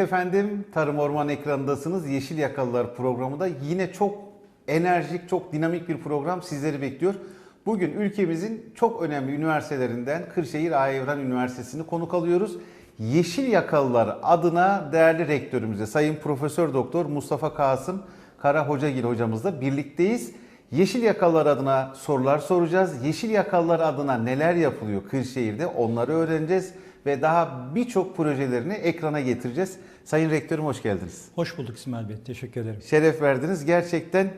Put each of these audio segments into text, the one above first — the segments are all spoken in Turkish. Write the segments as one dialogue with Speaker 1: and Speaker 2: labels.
Speaker 1: Efendim Tarım Orman ekranındasınız. Yeşil Yakalılar programında yine çok enerjik, çok dinamik bir program sizleri bekliyor. Bugün ülkemizin çok önemli üniversitelerinden Kırşehir Ayevran Üniversitesi'ni konuk alıyoruz. Yeşil Yakalılar adına değerli rektörümüze Sayın Profesör Doktor Mustafa Kasım Kara Hocagil hocamızla birlikteyiz. Yeşil Yakalılar adına sorular soracağız. Yeşil Yakalılar adına neler yapılıyor Kırşehir'de onları öğreneceğiz ve daha birçok projelerini ekrana getireceğiz. Sayın Rektörüm hoş geldiniz.
Speaker 2: Hoş bulduk İsmail Bey. Teşekkür ederim.
Speaker 1: Şeref verdiniz. Gerçekten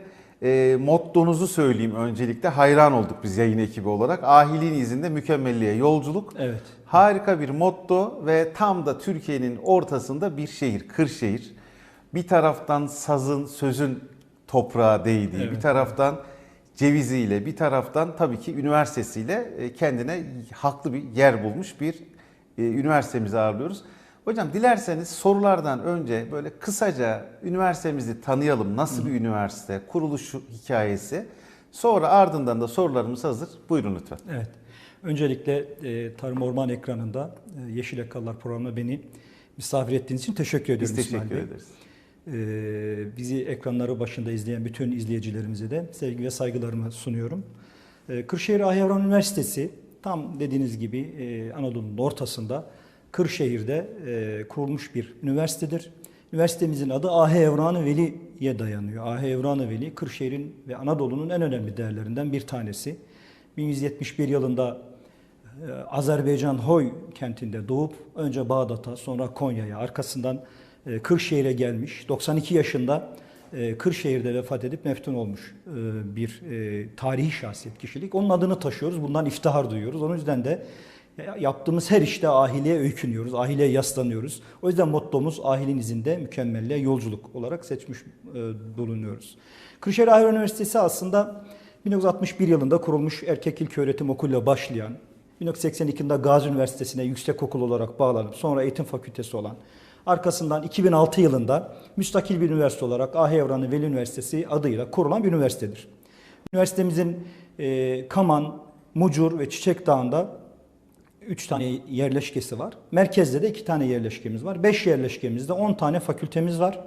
Speaker 1: e, mottonuzu söyleyeyim öncelikle. Hayran olduk biz yayın ekibi olarak. Ahiliğin izinde mükemmelliğe yolculuk.
Speaker 2: Evet.
Speaker 1: Harika bir motto ve tam da Türkiye'nin ortasında bir şehir, Kırşehir. Bir taraftan sazın, sözün toprağa değdiği,
Speaker 2: Evet,
Speaker 1: bir taraftan ceviziyle, bir taraftan tabii ki üniversitesiyle e, kendine haklı bir yer bulmuş bir üniversitemizi ağırlıyoruz. Hocam dilerseniz sorulardan önce böyle kısaca üniversitemizi tanıyalım. Nasıl bir üniversite, kuruluş hikayesi. Sonra ardından da sorularımız hazır. Buyurun lütfen.
Speaker 2: Evet. Öncelikle e, Tarım Orman ekranında e, Yeşil Yakalılar programına beni misafir ettiğiniz için teşekkür ediyorum
Speaker 1: Biz
Speaker 2: İsmail
Speaker 1: teşekkür
Speaker 2: Bey.
Speaker 1: ederiz.
Speaker 2: E, bizi ekranları başında izleyen bütün izleyicilerimize de sevgi ve saygılarımı sunuyorum. E, Kırşehir Ahyavran Üniversitesi tam dediğiniz gibi e, Anadolu'nun ortasında Kırşehir'de e, kurulmuş bir üniversitedir. Üniversitemizin adı Ah Evran-ı Veli'ye dayanıyor. Ah Evran-ı Veli Kırşehir'in ve Anadolu'nun en önemli değerlerinden bir tanesi. 1171 yılında e, Azerbaycan Hoy kentinde doğup önce Bağdat'a sonra Konya'ya arkasından Kırşehir'e gelmiş. 92 yaşında Kırşehir'de vefat edip meftun olmuş e, bir e, tarihi şahsiyet kişilik. Onun adını taşıyoruz. Bundan iftihar duyuyoruz. Onun yüzden de e, yaptığımız her işte ahiliye öykünüyoruz, ahiliye yaslanıyoruz. O yüzden mottomuz ahilin izinde mükemmelliğe yolculuk olarak seçmiş e, bulunuyoruz. Kırşehir Ahir Üniversitesi aslında 1961 yılında kurulmuş erkek ilköğretim okuluyla başlayan, 1982'de Gazi Üniversitesi'ne yüksekokul olarak bağlanıp sonra eğitim fakültesi olan, arkasından 2006 yılında müstakil bir üniversite olarak Ah Evranı Veli Üniversitesi adıyla kurulan bir üniversitedir. Üniversitemizin e, Kaman, Mucur ve Çiçek Dağı'nda 3 tane yerleşkesi var. Merkezde de 2 tane yerleşkemiz var. 5 yerleşkemizde 10 tane fakültemiz var.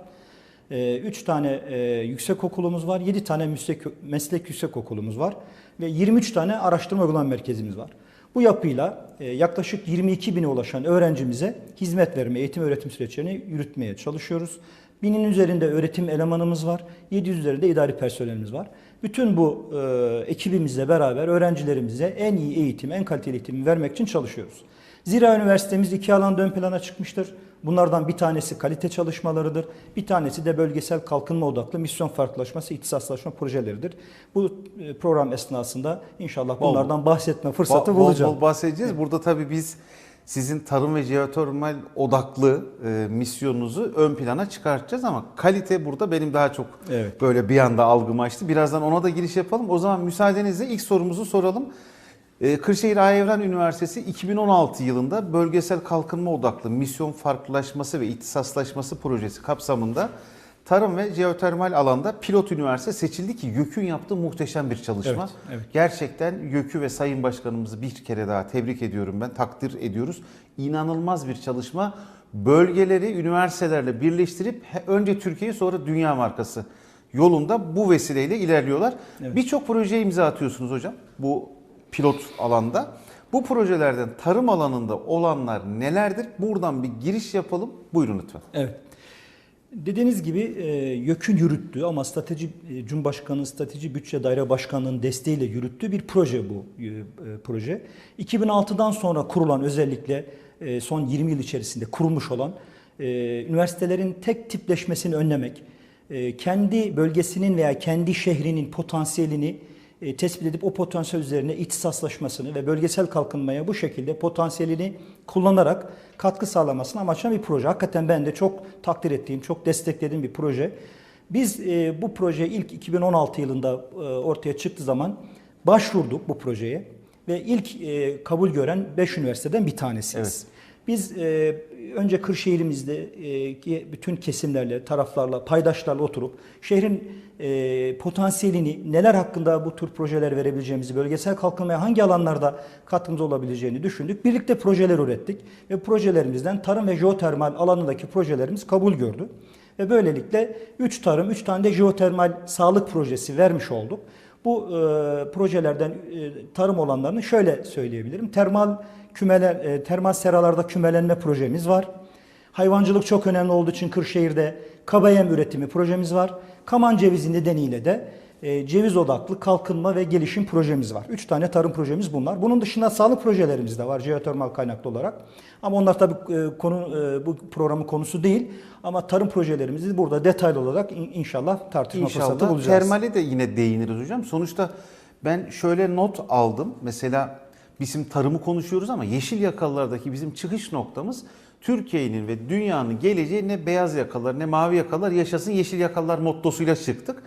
Speaker 2: 3 tane e, yüksek okulumuz var. 7 tane meslek, meslek yüksek okulumuz var. Ve 23 tane araştırma uygulama merkezimiz var. Bu yapıyla e, yaklaşık 22 bine ulaşan öğrencimize hizmet verme, eğitim öğretim süreçlerini yürütmeye çalışıyoruz. Binin üzerinde öğretim elemanımız var. 700 üzerinde idari personelimiz var. Bütün bu e, ekibimizle beraber öğrencilerimize en iyi eğitim, en kaliteli eğitimi vermek için çalışıyoruz. Zira üniversitemiz iki alanda ön plana çıkmıştır. Bunlardan bir tanesi kalite çalışmalarıdır. Bir tanesi de bölgesel kalkınma odaklı misyon farklılaşması, ihtisaslaşma projeleridir. Bu e, program esnasında inşallah
Speaker 1: Bol-
Speaker 2: bunlardan bahsetme fırsatı
Speaker 1: Bol- bol,
Speaker 2: bulacağım.
Speaker 1: bol bahsedeceğiz. Burada tabii biz sizin tarım ve jeotermal odaklı e, misyonunuzu ön plana çıkartacağız ama kalite burada benim daha çok
Speaker 2: Evet.
Speaker 1: böyle bir anda algımı açtı. Birazdan ona da giriş yapalım. O zaman müsaadenizle ilk sorumuzu soralım. E, Kırşehir Ayevran Üniversitesi 2016 yılında bölgesel kalkınma odaklı misyon farklılaşması ve ihtisaslaşması projesi kapsamında tarım ve jeotermal alanda pilot üniversite seçildi ki YÖK'ün yaptığı muhteşem bir çalışma.
Speaker 2: Evet, evet.
Speaker 1: Gerçekten YÖK'ü ve Sayın Başkanımızı bir kere daha tebrik ediyorum ben, takdir ediyoruz. İnanılmaz bir çalışma. Bölgeleri üniversitelerle birleştirip önce Türkiye sonra dünya markası yolunda bu vesileyle ilerliyorlar.
Speaker 2: Evet.
Speaker 1: Birçok projeye imza atıyorsunuz hocam bu pilot alanda. Bu projelerden tarım alanında olanlar nelerdir? Buradan bir giriş yapalım. Buyurun lütfen.
Speaker 2: Evet. Dediğiniz gibi e, YÖK'ün yürüttüğü ama strateji e, Cumhurbaşkanı'nın strateji bütçe daire başkanlığının desteğiyle yürüttüğü bir proje bu e, proje. 2006'dan sonra kurulan özellikle son 20 yıl içerisinde kurulmuş olan üniversitelerin tek tipleşmesini önlemek, kendi bölgesinin veya kendi şehrinin potansiyelini e, tespit edip o potansiyel üzerine ihtisaslaşmasını ve bölgesel kalkınmaya bu şekilde potansiyelini kullanarak katkı sağlamasını amaçlayan bir proje. Hakikaten ben de çok takdir ettiğim, çok desteklediğim bir proje. Biz e, bu proje ilk 2016 yılında e, ortaya çıktığı zaman başvurduk bu projeye ve ilk e, kabul gören 5 üniversiteden bir tanesiyiz. Biz e, önce Kırşehir'imizde e, bütün kesimlerle, taraflarla, paydaşlarla oturup şehrin e, potansiyelini, neler hakkında bu tür projeler verebileceğimizi, bölgesel kalkınmaya hangi alanlarda katkımız olabileceğini düşündük. Birlikte projeler ürettik ve projelerimizden tarım ve jeotermal alanındaki projelerimiz kabul gördü. Ve böylelikle 3 tarım, 3 tane de jeotermal sağlık projesi vermiş olduk. Bu e, projelerden e, tarım olanlarını şöyle söyleyebilirim. Termal kümeler, e, termal seralarda kümelenme projemiz var. Hayvancılık çok önemli olduğu için Kırşehir'de kabayem üretimi projemiz var. Kaman cevizi nedeniyle de e, ceviz odaklı kalkınma ve gelişim projemiz var. Üç tane tarım projemiz bunlar. Bunun dışında sağlık projelerimiz de var jeotermal kaynaklı olarak. Ama onlar tabii e, konu e, bu programın konusu değil. Ama tarım projelerimizi burada detaylı olarak in- inşallah tartışma fırsatı
Speaker 1: İnşallah
Speaker 2: bulacağız.
Speaker 1: termale de yine değiniriz hocam. Sonuçta ben şöyle not aldım. Mesela bizim tarımı konuşuyoruz ama yeşil yakalılardaki bizim çıkış noktamız Türkiye'nin ve dünyanın geleceği ne beyaz yakalılar ne mavi yakalılar yaşasın yeşil yakalılar mottosuyla çıktık.